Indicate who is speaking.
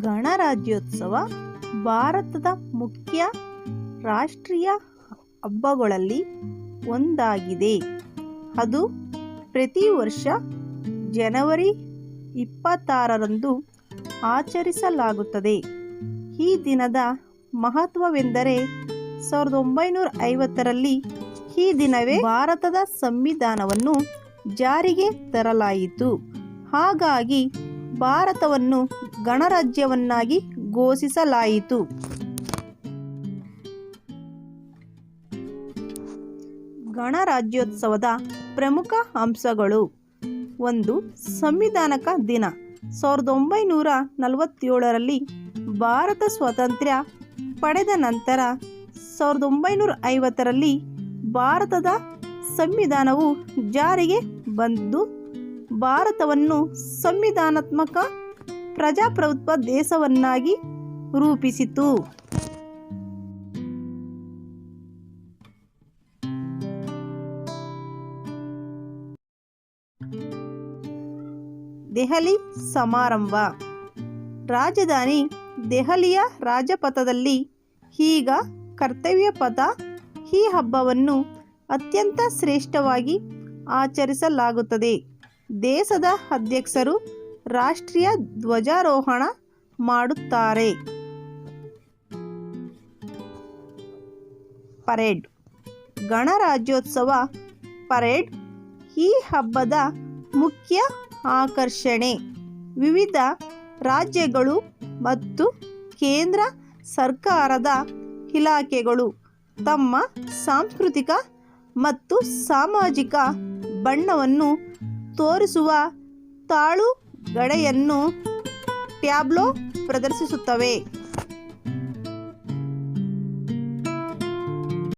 Speaker 1: ಗಣರಾಜ್ಯೋತ್ಸವ ಭಾರತದ ಮುಖ್ಯ ರಾಷ್ಟ್ರೀಯ ಹಬ್ಬಗಳಲ್ಲಿ ಒಂದಾಗಿದೆ. ಅದು ಪ್ರತಿ ವರ್ಷ ಜನವರಿ ಇಪ್ಪತ್ತಾರರಂದು ಆಚರಿಸಲಾಗುತ್ತದೆ. ಈ ದಿನದ ಮಹತ್ವವೆಂದರೆ ಸಾವಿರದ ಒಂಬೈನೂರ ಐವತ್ತರಲ್ಲಿ ಈ ದಿನವೇ ಭಾರತದ ಸಂವಿಧಾನವನ್ನು ಜಾರಿಗೆ ತರಲಾಯಿತು. ಹಾಗಾಗಿ ಭಾರತವನ್ನು ಗಣರಾಜ್ಯವನ್ನಾಗಿ ಘೋಷಿಸಲಾಯಿತು. ಗಣರಾಜ್ಯೋತ್ಸವದ ಪ್ರಮುಖ ಅಂಶಗಳು. ಒಂದು, ಸಂವಿಧಾನಕ ದಿನ. ಸಾವಿರದ ಒಂಬೈನೂರ ನಲವತ್ತೇಳರಲ್ಲಿ ಭಾರತ ಸ್ವಾತಂತ್ರ್ಯ ಪಡೆದ ನಂತರ ಸಾವಿರದ ಒಂಬೈನೂರ ಐವತ್ತರಲ್ಲಿ ಭಾರತದ ಸಂವಿಧಾನವು ಜಾರಿಗೆ ಬಂದು ಭಾರತವನ್ನು ಸಂವಿಧಾನಾತ್ಮಕ ಪ್ರಜಾಪ್ರಭುತ್ವ ದೇಶವನ್ನಾಗಿ ರೂಪಿಸಿತು. ದೆಹಲಿ ಸಮಾರಂಭ. ರಾಜಧಾನಿ ದೆಹಲಿಯ ರಾಜಪಥದಲ್ಲಿ ಈಗ ಕರ್ತವ್ಯ ಪಥ ಈ ಹಬ್ಬವನ್ನು ಅತ್ಯಂತ ಶ್ರೇಷ್ಠವಾಗಿ ಆಚರಿಸಲಾಗುತ್ತದೆ. ದೇಶದ ಅಧ್ಯಕ್ಷರು ರಾಷ್ಟ್ರೀಯ ಧ್ವಜಾರೋಹಣ ಮಾಡುತ್ತಾರೆ. ಪರೇಡ್. ಗಣರಾಜ್ಯೋತ್ಸವ ಪರೇಡ್. ಈ ಹಬ್ಬದ ಮುಖ್ಯ ಆಕರ್ಷಣೆ. ವಿವಿಧ ರಾಜ್ಯಗಳು ಮತ್ತು ಕೇಂದ್ರ ಸರ್ಕಾರದ ಇಲಾಖೆಗಳು ತಮ್ಮ ಸಾಂಸ್ಕೃತಿಕ ಮತ್ತು ಸಾಮಾಜಿಕ ಬಣ್ಣವನ್ನು ತೋರಿಸುವ ತಾಳು ಗಡೆಯನ್ನು ಟ್ಯಾಬ್ಲೋ ಪ್ರದರ್ಶಿಸುತ್ತವೆ.